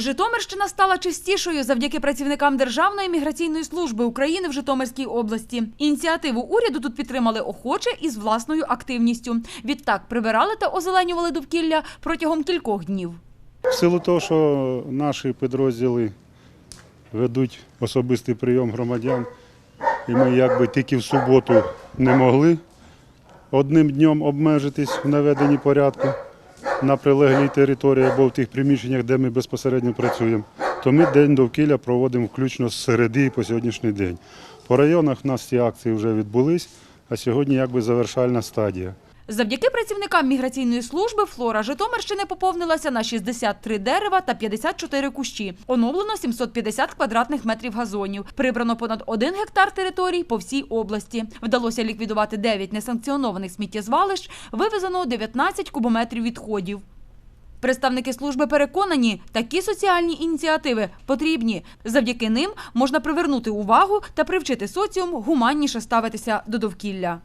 Житомирщина стала чистішою завдяки працівникам Державної міграційної служби України в Житомирській області. Ініціативу уряду тут підтримали охоче і з власною активністю. Відтак прибирали та озеленювали довкілля протягом кількох днів. В силу того, що наші підрозділи ведуть особистий прийом громадян, і ми якби тільки в суботу не могли одним днем обмежитись в наведенні порядку на прилеглій території або в тих приміщеннях, де ми безпосередньо працюємо, то ми день довкілля проводимо включно з середи по сьогоднішній день. По районах в нас ці акції вже відбулись, а сьогодні якби завершальна стадія. Завдяки працівникам міграційної служби флора Житомирщини поповнилася на 63 дерева та 54 кущі. Оновлено 750 квадратних метрів газонів. Прибрано понад 1 гектар територій по всій області. Вдалося ліквідувати 9 несанкціонованих сміттєзвалищ, вивезено 19 кубометрів відходів. Представники служби переконані, такі соціальні ініціативи потрібні. Завдяки ним можна привернути увагу та привчити соціум гуманніше ставитися до довкілля.